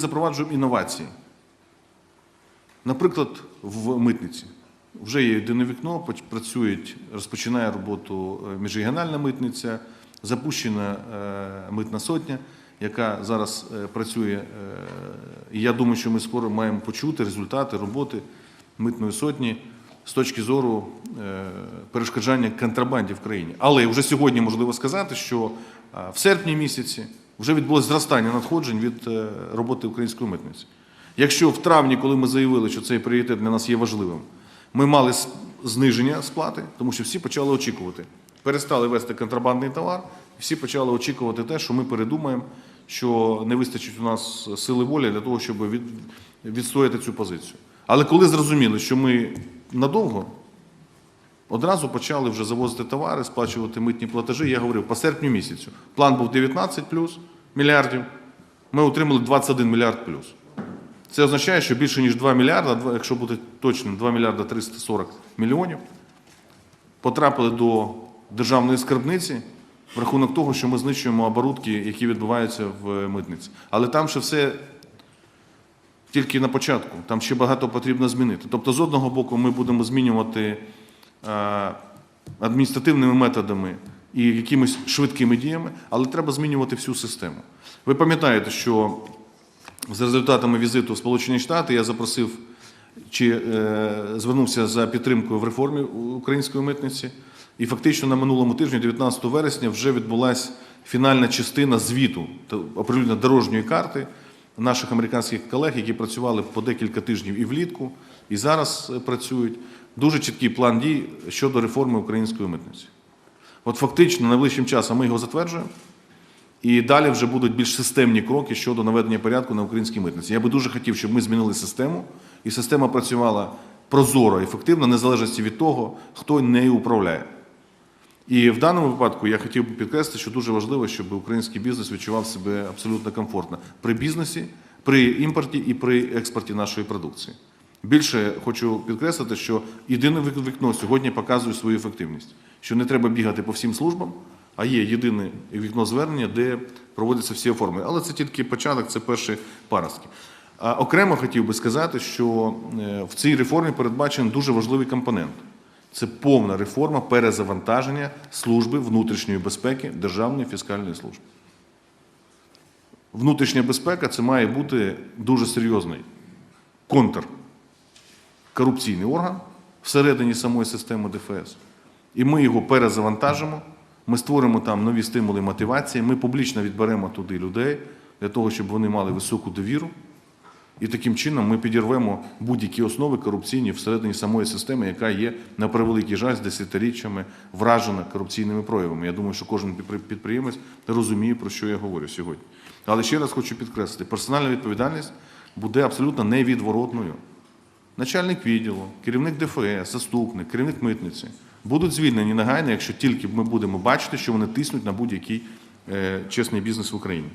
запроваджуємо інновації. Наприклад, в митниці вже є єдине вікно, працюють, розпочинає роботу е, міжрегіональна митниця, запущена е, митна сотня, яка зараз е, працює. я думаю, що ми скоро маємо почути результати роботи митної сотні з точки зору перешкоджання контрабанді в країні. Але вже сьогодні можливо сказати, що в серпні місяці вже відбулось зростання надходжень від е, роботи української митниці. Якщо в травні, коли ми заявили, що цей пріоритет для нас є важливим, ми мали зниження сплати, тому що всі почали очікувати. Перестали вести контрабандний товар, всі почали очікувати те, що ми передумаємо, що не вистачить у нас сили волі для того, щоб від, відстояти цю позицію. Але коли зрозуміли, що ми надовго, одразу почали вже завозити товари, сплачувати митні платежі. Я говорив, по серпню місяцю. План був 19 плюс мільярдів. Ми отримали 21 мільярд плюс. Це означає, що більше ніж 2 мільярда, якщо бути точним, 2 мільярда 340 мільйонів потрапили до державної скарбниці в рахунок того, що ми знищуємо оборудки, які відбуваються в митниці. Але там ще все тільки на початку, там ще багато потрібно змінити. Тобто, з одного боку, ми будемо змінювати адміністративними методами і якимись швидкими діями, але треба змінювати всю систему. Ви пам'ятаєте, що за результатами візиту в Сполучені Штати я запросив чи е, звернувся за підтримкою в реформі української митниці. І фактично на минулому тижні, 19 вересня, вже відбулася фінальна частина звіту оприлюднення дорожньої карти наших американських колег, які працювали по декілька тижнів і влітку, і зараз е, працюють. Дуже чіткий план дій щодо реформи української митниці. От фактично найближчим часом ми його затверджуємо. І далі вже будуть більш системні кроки щодо наведення порядку на українській митниці. Я би дуже хотів, щоб ми змінили систему, і система працювала прозоро, ефективно, незалежності від того, хто нею управляє. І в даному випадку я хотів би підкреслити, що дуже важливо, щоб український бізнес відчував себе абсолютно комфортно при бізнесі, при імпорті і при експорті нашої продукції. Більше хочу підкреслити, що єдине вікно сьогодні показує свою ефективність, що не треба бігати по всім службам, а є єдине вікно звернення, де проводяться всі оформлення. Але це тільки початок, це перші паростки. Окремо хотів би сказати, що е, в цій реформі передбачений дуже важливий компонент. Це повна реформа перезавантаження служби внутрішньої безпеки Державної фіскальної служби. Внутрішня безпека це має бути дуже серйозний контркорупційний орган всередині самої системи ДФС. І ми його перезавантажимо, ми створимо там нові стимули мотивації, ми публічно відберемо туди людей для того, щоб вони мали високу довіру. І таким чином ми підірвемо будь-які основи корупційні всередині самої системи, яка є на превеликий жаль з десятиріччями вражена корупційними проявами. Я думаю, що кожен підприємець розуміє, про що я говорю сьогодні. Але ще раз хочу підкреслити: персональна відповідальність буде абсолютно невідворотною. Начальник відділу, керівник ДФС, заступник, керівник митниці будуть звільнені негайно, якщо тільки ми будемо бачити, що вони тиснуть на будь-який е, чесний бізнес в Україні.